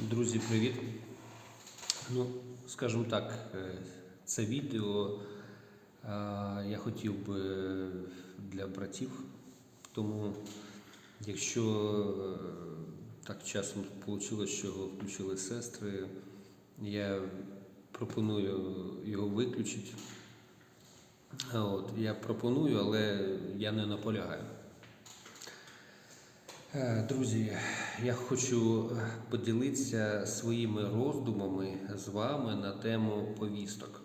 Друзі, привіт. Ну, скажімо так, е, це відео е, я хотів би для братів. Тому, якщо е, так часом вийшло, що включили сестри, я пропоную його виключити. От, я пропоную, але я не наполягаю. Е, Друзі, я хочу е, поділитися своїми роздумами з вами на тему повісток.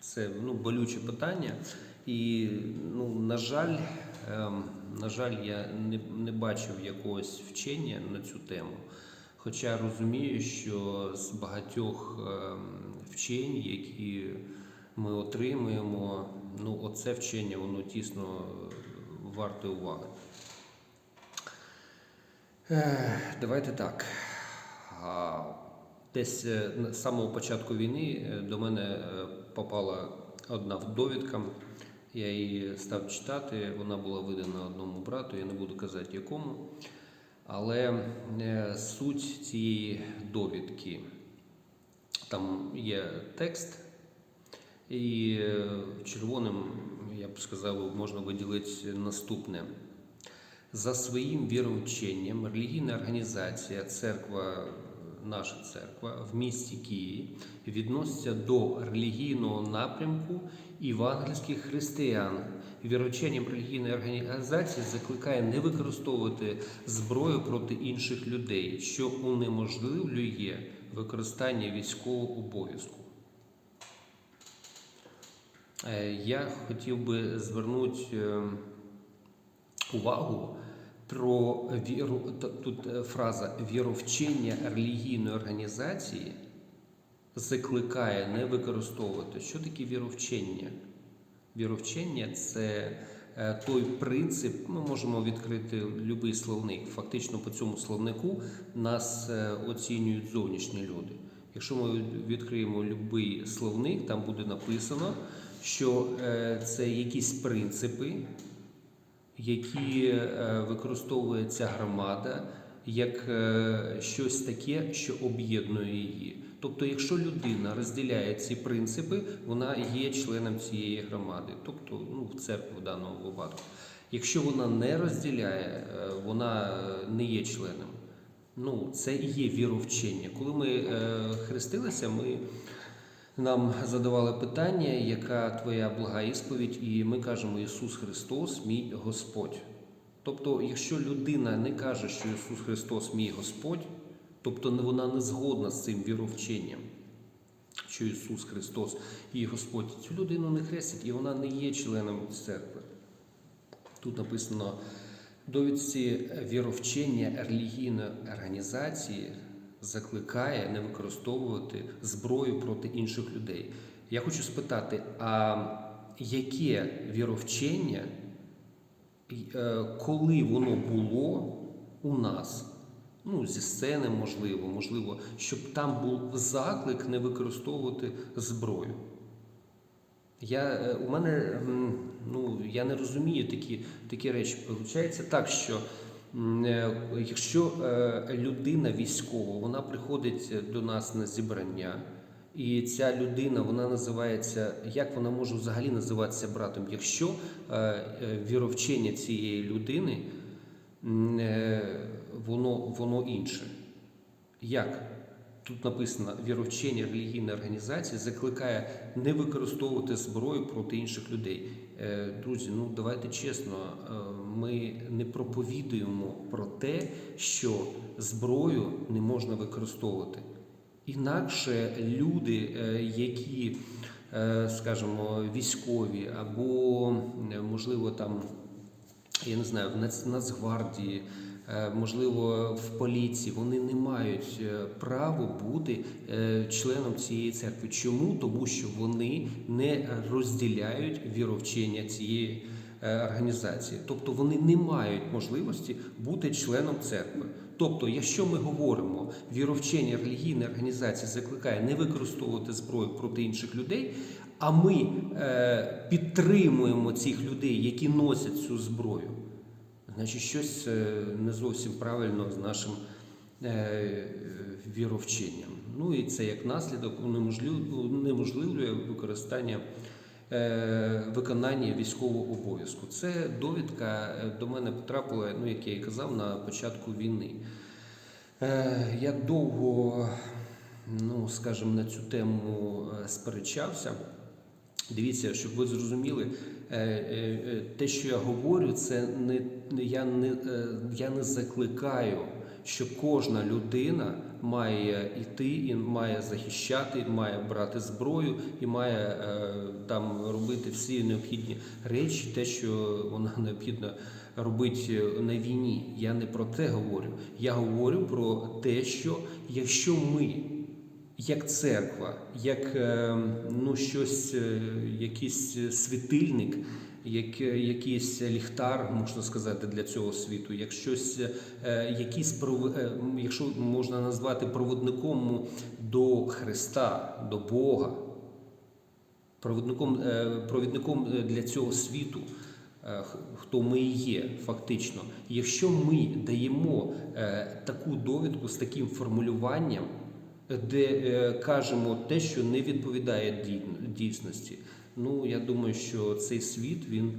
Це ну, болюче питання, і ну, на жаль, ем, на жаль, я не, не бачив якогось вчення на цю тему. Хоча розумію, що з багатьох ем, вчень, які ми отримуємо, ну, оце вчення, воно тісно варте уваги. Ех, Давайте так. Десь е, на- самого початку війни е, до мене е, попала одна довідка. Я її став читати. Вона була видана одному брату, я не буду казати якому. Але е, суть цієї довідки там є текст, і е, червоним, я б сказав, можна виділити наступне. За своїм віровченням релігійна організація Церква, наша церква в місті Києві відноситься до релігійного напрямку євангельських християн. Вірученням релігійної організації закликає не використовувати зброю проти інших людей, що унеможливлює використання військового обов'язку. Е, Я хотів би звернути е, увагу про віру. Тут е, фраза віровчення релігійної організації закликає не використовувати. Що таке віровчення? Віровчення це е, той принцип. Ми можемо відкрити будь-який словник. Фактично по цьому словнику нас е, оцінюють зовнішні люди. Якщо ми відкриємо будь-який словник, там буде написано, що це якісь принципи, які е, використовує ця громада як е, щось таке, що об'єднує її. Тобто, якщо людина розділяє ці принципи, вона є членом цієї громади, тобто ну, в церкві в даному випадку. Якщо вона не розділяє, е, вона не є членом. Ну, це і є віровчення. Коли ми е, хрестилися, ми нам задавали питання, яка твоя блага ісповідь, і ми кажемо Ісус Христос, мій Господь. Тобто, якщо людина не каже, що Ісус Христос мій Господь, тобто вона не згодна з цим віровченням, що Ісус Христос її Господь, цю людину не хрестять, і вона не є членом церкви. Тут написано довідці віровчення релігійної організації закликає не використовувати зброю проти інших людей. Я хочу спитати, а яке віровчення, е, коли воно було у нас? Ну, зі сцени, можливо, можливо, щоб там був заклик не використовувати зброю. Я, е, у мене, ну, я не розумію такі, такі речі. Получається так, що якщо е, людина військова, вона приходить до нас на зібрання, і ця людина, вона називається, як вона може взагалі називатися братом, якщо е, е, віровчення цієї людини, е, воно, воно інше. Як? Тут написано віровчення релігійної організації закликає не використовувати зброю проти інших людей. Е, Друзі, ну давайте чесно, е, ми не проповідуємо про те, що зброю не можна використовувати. Інакше люди, е, які, скажімо, військові або, можливо, там я не знаю, в Нацгвардії, можливо, в поліції, вони не мають е, права бути е, членом цієї церкви. Чому? Тому що вони не розділяють віровчення цієї е, організації. Тобто вони не мають можливості бути членом церкви. Тобто, якщо ми говоримо, віровчення релігійної організації закликає не використовувати зброю проти інших людей, а ми е, підтримуємо цих людей, які носять цю зброю, значить щось е, не зовсім правильно з нашим е, віровченням. Ну і це як наслідок унеможливлює використання е, виконання військового обов'язку. Це довідка до мене потрапила, ну як я і казав, на початку війни. Я довго, ну скажімо, на цю тему сперечався. Дивіться, щоб ви зрозуміли, е, е, е, те, що я говорю, це не я не я не закликаю, що кожна людина має йти і має захищати, має брати зброю і має там робити всі необхідні речі, те, що вона необхідно робити на війні. Я не про те говорю. Я говорю про те, що якщо ми як церква, як е, ну, щось, е, якийсь світильник, як е, якийсь ліхтар, можна сказати, для цього світу, як щось, е, якийсь е, якщо можна назвати проводником до Христа, до Бога, провідником, е, провідником е, для цього світу, е, хто ми і є, фактично. Якщо ми даємо е, таку довідку з таким формулюванням, де е, кажемо те, що не відповідає дійсності, ну я думаю, що цей світ він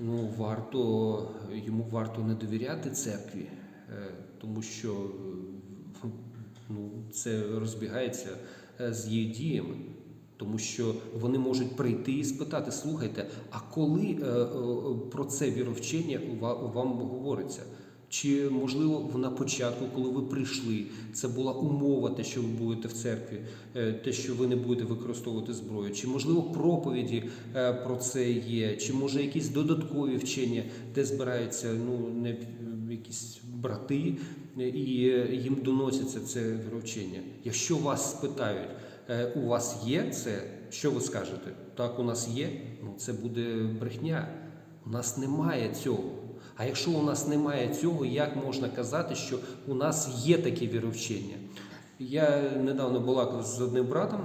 ну варто йому варто не довіряти церкві, е, тому що ну, це розбігається е, з її діями. Тому що вони можуть прийти і спитати: слухайте, а коли про це віровчення вам говориться? Чи можливо на початку, коли ви прийшли, це була умова, те, що ви будете в церкві, е, те, що ви не будете використовувати зброю? Чи можливо проповіді е, про це є? Чи може якісь додаткові вчення, де збираються ну не якісь брати е, і їм доноситься це віровчення? Якщо вас спитають, у вас є це, що ви скажете? Так, у нас є. Ну це буде брехня. У нас немає цього. А якщо у нас немає цього, як можна казати, що у нас є таке віровчення? Я недавно балакав з одним братом.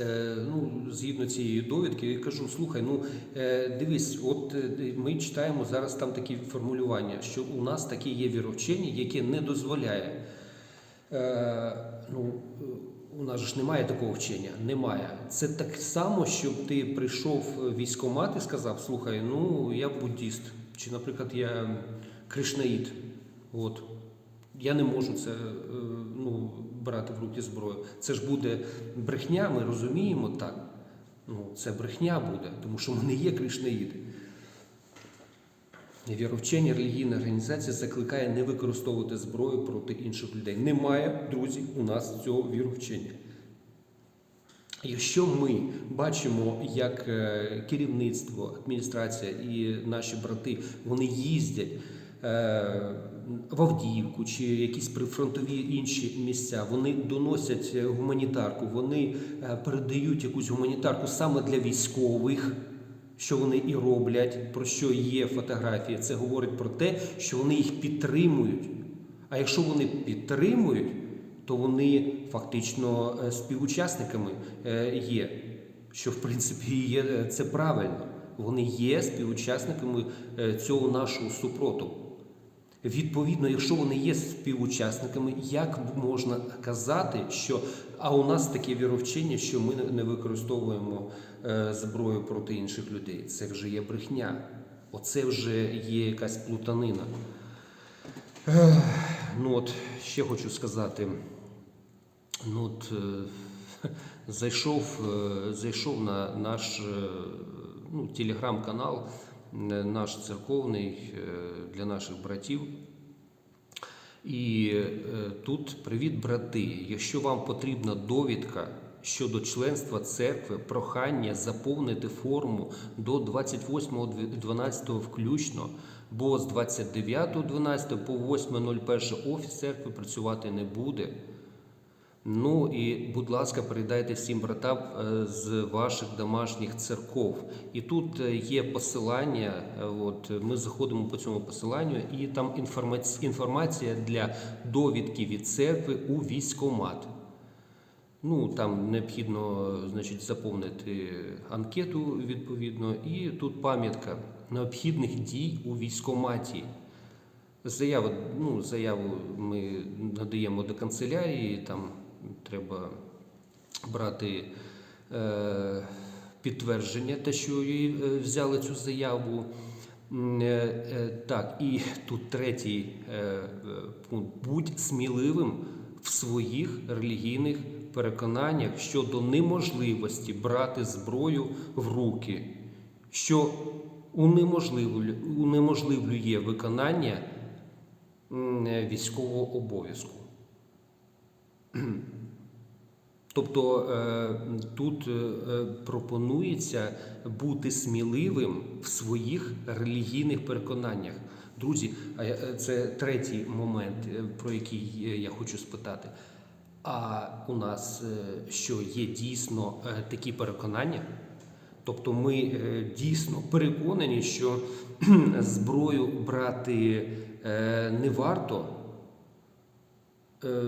е, Ну, згідно цієї довідки, я кажу: слухай, ну е, дивись, от е, ми читаємо зараз там такі формулювання, що у нас таке є віровчення, яке не дозволяє. Ну, у нас ж немає такого вчення. Немає. Це так само, щоб ти прийшов в військкомат і сказав: слухай, ну я буддіст, чи, наприклад, я кришнаїд. От. Я не можу це е, ну, брати в руки зброю. Це ж буде брехня, ми розуміємо так. Ну, це брехня буде, тому що ми не є кришнаїди. Віровчення релігійна організація закликає не використовувати зброю проти інших людей. Немає, друзі, у нас цього віровчення. Якщо ми бачимо, як е, керівництво, адміністрація і наші брати вони їздять е, в Авдіївку чи якісь прифронтові інші місця, вони доносять е, гуманітарку, вони передають якусь гуманітарку саме для військових. Що вони і роблять, про що є фотографії, це говорить про те, що вони їх підтримують. А якщо вони підтримують, то вони фактично е, співучасниками е, є. Що в принципі є е, це правильно. Вони є співучасниками цього нашого супротиву. Відповідно, якщо вони є співучасниками, як можна казати, що а у нас таке віровчення, що ми не використовуємо зброю проти інших людей? Це вже є брехня. Оце вже є якась плутанина. Ну от ще хочу сказати. Ну от е, зайшов, е, зайшов на наш е, ну, телеграм-канал, наш церковний для наших братів. І тут привіт, брати. Якщо вам потрібна довідка щодо членства церкви, прохання заповнити форму до 28.12 включно, бо з 29.12 по 8.01 офіс церкви працювати не буде. Ну і, будь ласка, передайте всім братам е, з ваших домашніх церков. І тут е, є посилання. е, От ми заходимо по цьому посиланню, і там інформація для довідки від церкви у військкомат. Ну там необхідно, значить, заповнити анкету відповідно, і тут пам'ятка необхідних дій у військкоматі. Заяву, ну, заяву ми надаємо до канцелярії, там треба брати е, підтвердження, те, що її е, взяли цю заяву. Е, е, Так, і тут третій пункт. Будь сміливим в своїх релігійних переконаннях щодо неможливості брати зброю в руки, що унеможливлює, виконання військового обов'язку. Тобто е, тут е, е, пропонується бути сміливим в своїх релігійних переконаннях. Друзі, це третій момент, про який я хочу спитати. А у нас що є дійсно такі переконання? Тобто ми дійсно переконані, що зброю брати не варто. Е,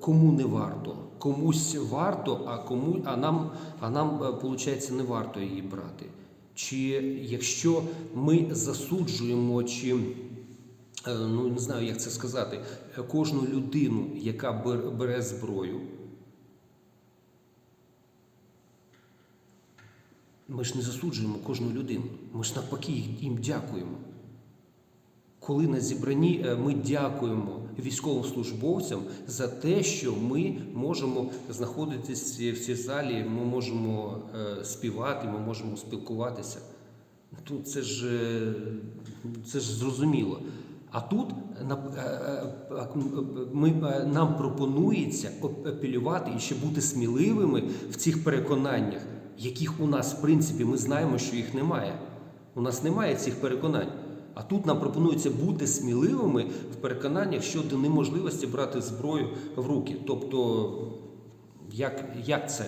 Кому не варто? Комусь варто, а кому, а нам, а нам виходить, не варто її брати. Чи якщо ми засуджуємо, чи е, ну не знаю, як це сказати, е, кожну людину, яка бере зброю, ми ж не засуджуємо кожну людину. Ми ж навпаки їм дякуємо. Коли на зібранні е, ми дякуємо військовослужбовцям за те, що ми можемо знаходитися в цій залі, ми можемо е, співати, ми можемо спілкуватися. Тут це ж, е, це ж зрозуміло. А тут е, ми, нам пропонується апелювати і ще бути сміливими в цих переконаннях, яких у нас, в принципі, ми знаємо, що їх немає. У нас немає цих переконань. А тут нам пропонується бути сміливими в переконаннях щодо неможливості брати зброю в руки. Тобто, як, як це?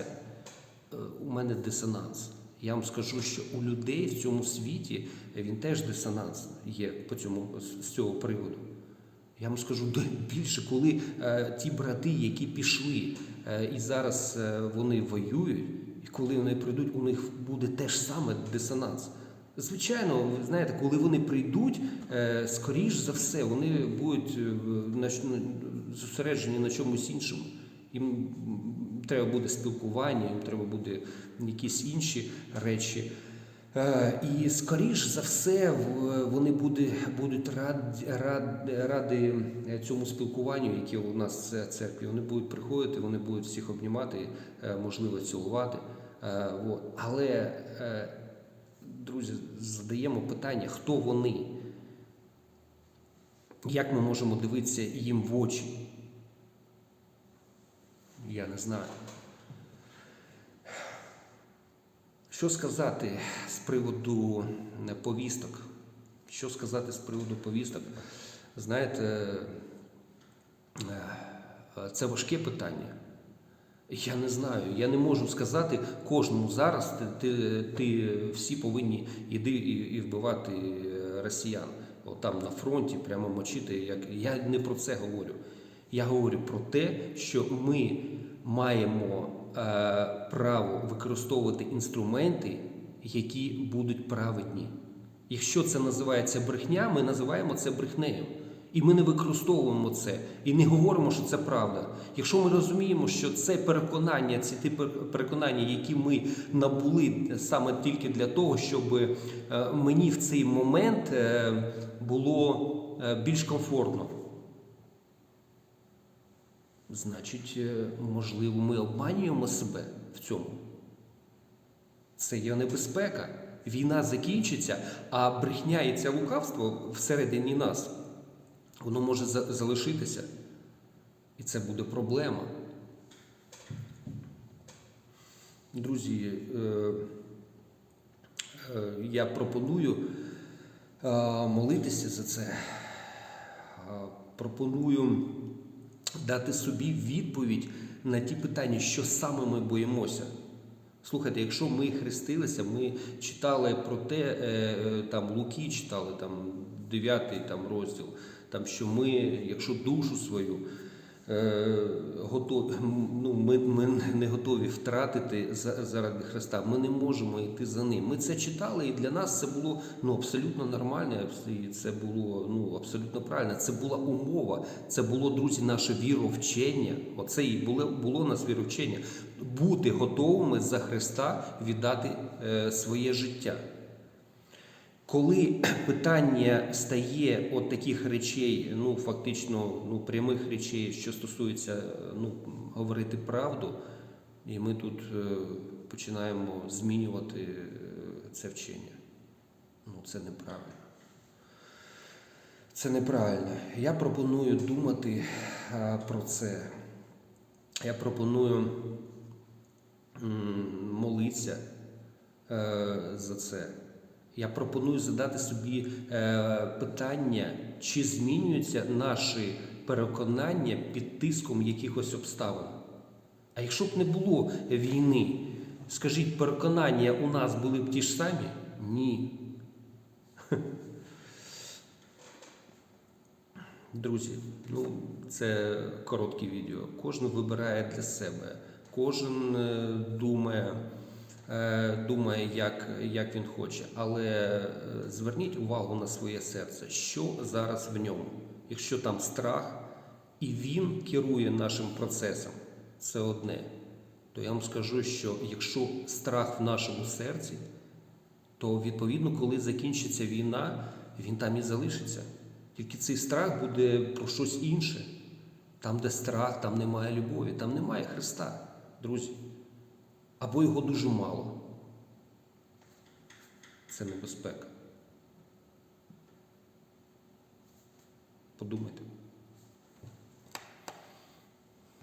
Е, У мене дисонанс. Я вам скажу, що у людей в цьому світі він теж дисонанс є по цьому з- цього приводу. Я вам скажу більше, коли е, ті брати, які пішли е, і зараз е, вони воюють, і коли вони прийдуть, у них буде теж саме дисонанс. Звичайно, ви знаєте, коли вони прийдуть, е, скоріш за все, вони будуть е, на- зосереджені на чомусь іншому. Їм треба буде спілкування, їм треба буде якісь інші речі. Е, І скоріш за все вони будуть раді, раді, цьому спілкуванню, яке у нас в церкві. Вони будуть приходити, вони будуть всіх обнімати, можливо, цілувати. Але, друзі, задаємо питання, хто вони? Як ми можемо дивитися їм в очі? Я не знаю. Що сказати з приводу е, повісток? Що сказати з приводу повісток? Знаєте, е, це важке питання. Я не знаю, я не можу сказати кожному зараз, ти, ти, ти всі повинні йти і, і вбивати е, росіян. От там на фронті, прямо мочити. Як... Я не про це говорю. Я говорю про те, що ми маємо е, право використовувати інструменти, які будуть праведні. Якщо це називається брехня, ми називаємо це брехнею. І ми не використовуємо це і не говоримо, що це правда. Якщо ми розуміємо, що це переконання, ці ті переконання, які ми набули саме тільки для того, щоб е, мені в цей момент е, було е, більш комфортно. Значить, можливо, ми обманюємо себе в цьому. Це є небезпека. Війна закінчиться, а брехня і це лукавство всередині нас, воно може залишитися. І це буде проблема. Друзі, е, е, я пропоную е, молитися за це. Пропоную дати собі відповідь на ті питання, що саме ми боїмося. Слухайте, якщо ми хрестилися, ми читали про те, там Луки читали, там 9 там, розділ, там, що ми, якщо душу свою е, готові, ну, ми, ми не готові втратити за- заради Христа. Ми не можемо йти за ним. Ми це читали, і для нас це було ну, абсолютно нормально, і це було ну, абсолютно правильно. Це була умова, це було, друзі, наше віровчення. Оце і було, було нас віровчення. Бути готовими за Христа віддати е, своє життя. Коли питання стає от таких речей, ну фактично ну, прямих речей, що стосується ну, говорити правду, і ми тут е, починаємо змінювати е, це вчення. Ну, це неправильно. Це неправильно. Я пропоную думати а, про це. Я пропоную молитися е, за це. Я пропоную задати собі е, питання, чи змінюються наші переконання під тиском якихось обставин. А якщо б не було війни, скажіть, переконання у нас були б ті ж самі? Ні. Друзі, ну це коротке відео. Кожен вибирає для себе, кожен е, думає, думає, як, як він хоче. Але е, зверніть увагу на своє серце, що зараз в ньому. Якщо там страх, і він керує нашим процесом, це одне. То я вам скажу, що якщо страх в нашому серці, то відповідно, коли закінчиться війна, він там і залишиться. Тільки цей страх буде про щось інше. Там, де страх, там немає любові, там немає Христа, друзі. Або його дуже мало. Це небезпека. Подумайте.